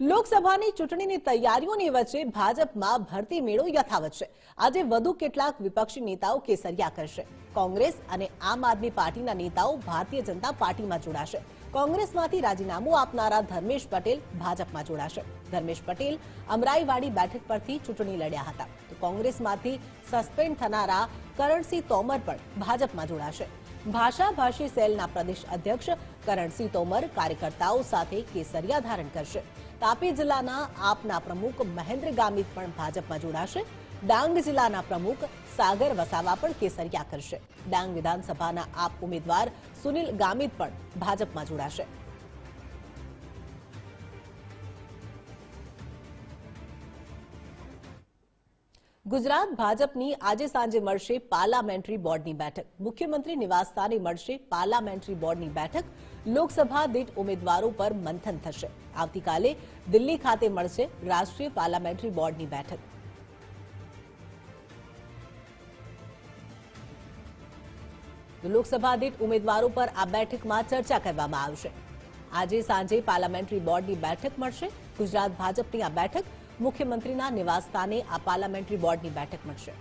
લોકસભાની ચૂંટણીની તૈયારીઓની વચ્ચે ભાજપમાં ભરતી મેળો યથાવત છે. આજે વધુ કેટલાક વિપક્ષી નેતાઓ કેસરિયા કરશે. કોંગ્રેસ અને આમ આદમી પાર્ટીના નેતાઓ ભારતીય જનતા પાર્ટીમાં જોડાશે. કોંગ્રેસમાંથી રાજીનામું આપનારા ધર્મેશ પટેલ ભાજપમાં જોડાશે. ધર્મેશ પટેલ અમરાઈવાડી બેઠક પરથી ચૂંટણી લડ્યા હતા. તો કોંગ્રેસમાંથી સસ્પેન્ડ થનારા કરણસિંહ તોમર પણ ભાજપમાં જોડાશે. ભાષા ભાષી સેલના પ્રદેશ અધ્યક્ષ કરણસિંહ તોમર કાર્યકર્તાઓ સાથે કેસરિયા ધારણ કરશે. તાપી જિલ્લાના આપના પ્રમુખ મહેન્દ્ર ગામિત પણ ભાજપમાં જોડાશે. ડાંગ જિલ્લાના પ્રમુખ સાગર વસાવા પણ કેસરિયા કરશે. ડાંગ વિધાનસભાના આપ ઉમેદવાર સુનિલ ગામિત પણ ભાજપમાં જોડાશે. ગુજરાત ભાજપની આજે સાંજે મળશે પાર્લામેન્ટરી બોર્ડની બેઠક. મુખ્યમંત્રી નિવાસસ્થાને મળશે પાર્લામેન્ટરી બોર્ડની બેઠક. લોકસભા દીઠ ઉમેદવારો પર મંથન થશે. આવતીકાલે દિલ્હી ખાતે મળશે રાષ્ટ્રીય પાર્લામેન્ટરી બોર્ડની બેઠક. લોકસભા દીઠ ઉમેદવારો પર આ બેઠકમાં ચર્ચા કરવામાં આવશે. આજે સાંજે પાર્લામેન્ટરી બોર્ડની બેઠક મળશે. ગુજરાત ભાજપની આ બેઠક મુખ્યમંત્રીના નિવાસસ્થાને આ પાર્લામેન્ટરી બોર્ડની બેઠક મળશે.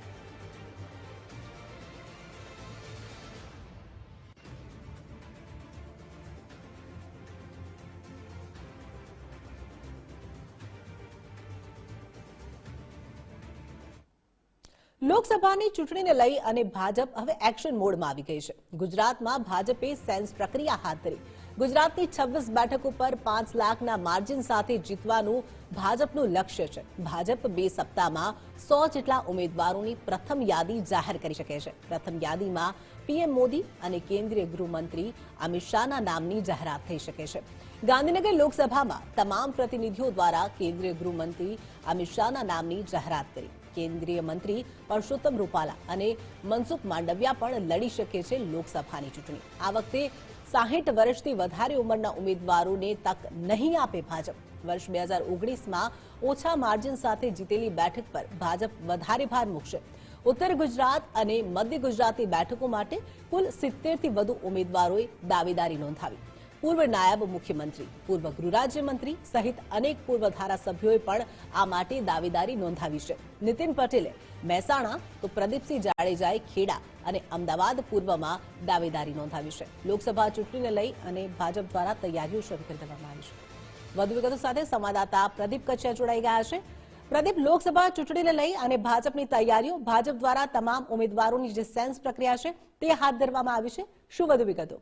લોકસભાની ચૂંટણીને લઈ અને ભાજપ હવે એક્શન મોડમાં આવી ગઈ છે. ગુજરાતમાં ભાજપે સેન્સ પ્રક્રિયા હાથ ધરી. ગુજરાતની છવ્વીસ બેઠક ઉપર પાંચ લાખના માર્જિન સાથે જીતવાનું ભાજપનું લક્ષ્ય છે. ભાજપ બે સપ્તાહમાં સો જેટલા ઉમેદવારોની પ્રથમ યાદી જાહેર કરી શકે છે. પ્રથમ યાદીમાં પીએમ મોદી અને કેન્દ્રીય ગૃહમંત્રી અમિત શાહના નામની જાહેરાત થઈ શકે છે. ગાંધીનગર લોકસભામાં તમામ પ્રતિનિધિઓ દ્વારા કેન્દ્રીય ગૃહમંત્રી અમિત શાહના નામની જાહેરાત કરી. કેન્દ્રીય મંત્રી પરસોત્તમ રૂપાલા અને મનસુખ માંડવિયા પણ લડી શકે છે લોકસભાની ચૂંટણી. આ વખતે સાહીઠ વર્ષથી વધારે ઉંમરના ઉમેદવારોને તક નહીં આપે ભાજપ. વર્ષ બે હજાર ઓગણીસમાં ઓછા માર્જિન સાથે જીતેલી બેઠક પર ભાજપ વધારે ભાર મૂકશે. ઉત્તર ગુજરાત અને મધ્ય ગુજરાતની બેઠકો માટે કુલ સિત્તેરથી વધુ ઉમેદવારોએ દાવેદારી નોંધાવી. પૂર્વ નાયબ મુખ્યમંત્રી, પૂર્વ ગૃહ રાજ્યમંત્રી સહિત અનેક પૂર્વ ધારાસભ્યોએ પણ આ માટે દાવેદારી નોંધાવી છે. નીતિન પટેલે, મહેસાણા તો પ્રદીપસિંહ જાડેજાએ ખેડા અને અમદાવાદ પૂર્વમાં દાવેદારી નોંધાવી છે. લોકસભા ચૂંટણીને લઈ અને ભાજપ દ્વારા તૈયારીઓ શરૂ કરી દેવામાં આવી છે. વધુ વિગતો સાથે સંવાદદાતા પ્રદીપ કચ્છિયા જોડાઈ ગયા છે. પ્રદીપ, લોકસભા ચૂંટણીને લઈ અને ભાજપની તૈયારીઓ, ભાજપ દ્વારા તમામ ઉમેદવારોની જે સેન્સ પ્રક્રિયા છે તે હાથ ધરવામાં આવી છે. શું વધુ વિગતો?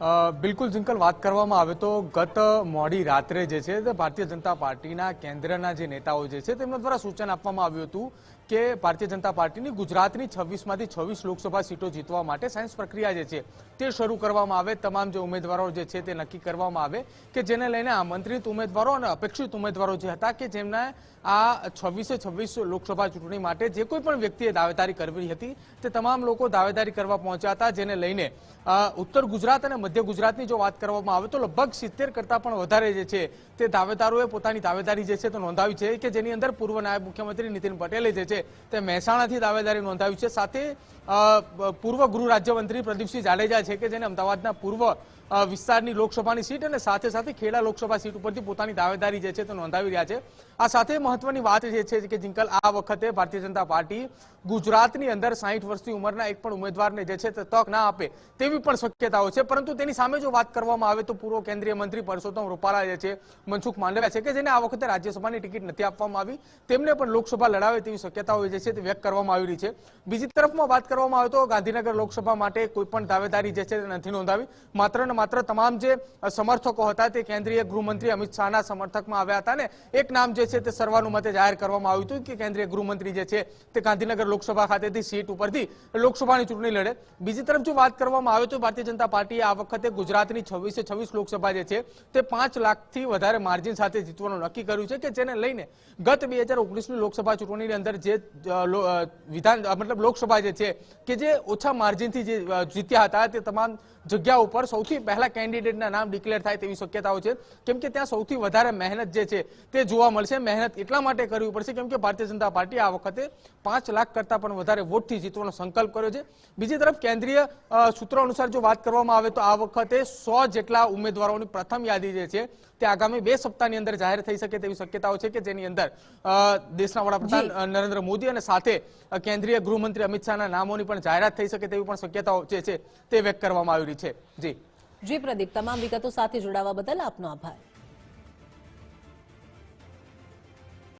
બિલકુલ જિંકલ, વાત કરવામાં આવે તો ગત મોડી રાત્રે જે છે ભારતીય જનતા પાર્ટીના કેન્દ્રના જે નેતાઓ જે છે તેમના દ્વારા સૂચન આપવામાં આવ્યું હતું કે ભારતીય જનતા પાર્ટીની ગુજરાતની છવ્વીસમાંથી છવ્વીસ લોકસભા સીટો જીતવા માટે સાયન્સ પ્રક્રિયા જે છે, તે શરૂ કરવામાં આવે. તમામ જે ઉમેદવારો જે છે, તે નક્કી કરવામાં આવે કે જેને લઈને આમંત્રિત ઉમેદવારો અને અપેક્ષિત ઉમેદવારો જે હતા કે જેમને આ છવ્વીસે છવ્વીસ લોકસભા ચૂંટણી માટે જે કોઈ પણ વ્યક્તિએ દાવેદારી કરવી હતી, તે તમામ લોકો દાવેદારી કરવા પહોંચ્યા હતા. જેને લઈને ઉત્તર ગુજરાત અને મધ્ય ગુજરાતની જો વાત કરવામાં આવે તો લગભગ સિત્તેર કરતાં પણ વધારે જે છે, તે દાવેદારોએ પોતાની દાવેદારી જે છે, તે નોંધાવી છે કે જેની અંદર પૂર્વ નાયબ મુખ્યમંત્રી નીતિન પટેલે જે છે તે મહેસાણાથી દાવેદારી નોંધાવી છે. સાથે પૂર્વ ગૃહ રાજ્યમંત્રી પ્રદીપસિંહ જાડેજા છે કે જેને અમદાવાદના પૂર્વ વિસ્તારની લોકસભાની સીટ અને સાથે સાથે ખેડા લોકસભા સીટ ઉપરથી પોતાની દાવેદારી જે છે તે નોંધાવી રહ્યા છે. આ સાથે મહત્વની વાત જે છે કે જિંકલ, આ વખતે ભારતીય જનતા પાર્ટી ગુજરાતની અંદર સાહીઠ વર્ષની ઉંમરના એક પણ ઉમેદવારને જે છે તે તક ના આપે તેવી પણ શક્યતાઓ છે. પરંતુ તેની સામે જો વાત કરવામાં આવે તો પૂર્વ કેન્દ્રીય મંત્રી પરસોત્તમ રૂપાલા જે છે, મનસુખ માંડવ્યા છે કે જેને આ વખતે રાજ્યસભાની ટિકિટ નથી આપવામાં આવી, તેમને પણ લોકસભા લડાવે તેવી શક્યતાઓ જે છે તે વ્યક્ત કરવામાં આવી રહી છે. બીજી તરફમાં વાત કરવામાં આવે તો ગાંધીનગર લોકસભા માટે કોઈ પણ દાવેદારી જે છે તે નથી નોંધાવી. માત્ર ને માત્ર તમામ જે સમર્થકો હતા તે કેન્દ્રીય ગૃહમંત્રી અમિત શાહના સમર્થકમાં આવ્યા હતા ને એક નામ જે છે તે સર્વાનુમતે જાહેર કરવામાં આવ્યું હતું કે કેન્દ્રીય ગૃહમંત્રી જે છે તે ગાંધીનગર લોકસભા ખાતેથી સીટ ઉપરથી લોકસભાની ચૂંટણી લડે. બીજી તરફ જો વાત કરવામાં આવે તો ભારતીય જનતા પાર્ટીએ આ વખતે ગુજરાતની છવ્વીસે છવ્વીસ લોકસભા જે છે તે પાંચ લાખથી વધારે માર્જિન સાથે જીતવાનું નક્કી કર્યું છે કે જેને લઈને ગત બે હજાર ઓગણીસની લોકસભા ચૂંટણીની અંદર જે વિધાન મતલબ લોકસભા જે છે કે જે ઓછા માર્જિનથી જે જીત્યા હતા તે તમામ જગ્યા ઉપર સૌથી પહેલા કેન્ડિડેટના નામ ડિક્લેર થાય તેવી શક્યતાઓ છે. કેમ કે ત્યાં સૌથી વધારે મહેનત જે છે તે જોવા મળશે. મહેનત એટલા માટે કરવી પડશે કેમ કે ભારતીય જનતા પાર્ટી આ વખતે પાંચ લાખ કરતા પણ વધારે વોટથી જીતવાનો સંકલ્પ કર્યો છે. બીજી તરફ કેન્દ્રીય સૂત્રો અનુસાર જો વાત કરવામાં આવે તો આ વખતે સો જેટલા ઉમેદવારોની પ્રથમ યાદી જે છે તે આગામી બે સપ્તાહની અંદર જાહેર થઈ શકે તેવી શક્યતાઓ છે કે જેની અંદર દેશના વડાપ્રધાન જી. નરેન્દ્ર મોદી અને સાથે કેન્દ્રીય ગૃહમંત્રી અમિત શાહના નામોની પણ જાહેરાત થઈ શકે તેવી પણ શક્યતાઓ જે છે તે વ્યક્ત કરવામાં આવી રહી છે. જી. જી, પ્રદીપ, તમામ વિગતો સાથે જોડાવા બદલ આપનો આભાર.